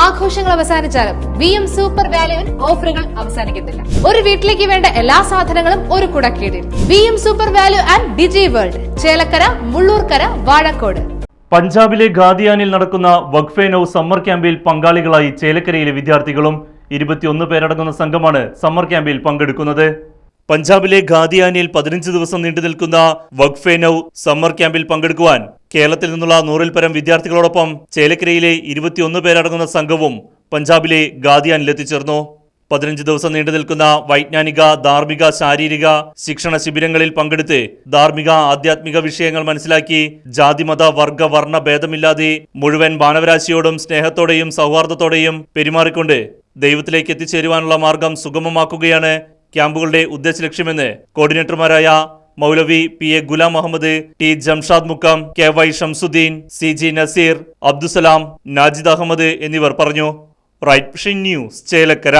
ആഘോഷങ്ങൾ അവസാനിച്ചാലും V M super വാല്യുവിൽ ഓഫറുകൾ അവസാനിക്കുന്നില്ല ഒരു വീട്ടിലേക്ക് വേണ്ട എല്ലാ സാധനങ്ങളും ഒരു കുടക്കീടിൽ. V M super value and digi world Chelakkara Mullurkara Vazhakkode. പഞ്ചാബിലെ ഗാദിയാനിൽ നടക്കുന്ന വഖ്ഫേനോ സമ്മർ ക്യാമ്പിൽ പങ്കാളികളായി ചേലക്കരയിലെ വിദ്യാർത്ഥികളും ഇരുപത്തിയൊന്ന് പേരടങ്ങുന്ന സംഘമാണ് സമ്മർ ക്യാമ്പിൽ പങ്കെടുക്കുന്നത്. പഞ്ചാബിലെ ഖാദിയാനിയിൽ പതിനഞ്ച് ദിവസം നീണ്ടു നിൽക്കുന്ന വഖഫെ നൌ സമ്മർ ക്യാമ്പിൽ പങ്കെടുക്കുവാൻ കേരളത്തിൽ നിന്നുള്ള നൂറിൽ പരം വിദ്യാർത്ഥികളോടൊപ്പം ചേലക്കരയിലെ ഇരുപത്തിയൊന്ന് പേരടങ്ങുന്ന സംഘവും പഞ്ചാബിലെ ഖാദിയാനിൽ എത്തിച്ചേർന്നു. പതിനഞ്ച് ദിവസം നീണ്ടു നിൽക്കുന്ന വൈജ്ഞാനിക ധാർമ്മിക ശാരീരിക ശിക്ഷണ ശിബിരങ്ങളിൽ പങ്കെടുത്ത് ധാർമ്മിക ആധ്യാത്മിക വിഷയങ്ങൾ മനസ്സിലാക്കി ജാതിമത വർഗ വർണ ഭേദമില്ലാതെ മുഴുവൻ മാനവരാശിയോടും സ്നേഹത്തോടെയും സൗഹാർദ്ദത്തോടെയും പെരുമാറിക്കൊണ്ട് ദൈവത്തിലേക്ക് എത്തിച്ചേരുവാനുള്ള മാർഗം സുഗമമാക്കുകയാണ് ക്യാമ്പുകളുടെ ഉദ്ദേശ ലക്ഷ്യമെന്ന് കോർഡിനേറ്റർമാരായ മൗലവി P A Ghulam Ahmad T Jamshad Mukkam K Y Shamsuddin C G Nazeer Abdussalam Najid Ahmad എന്നിവർ പറഞ്ഞു. Right news Chelakkara.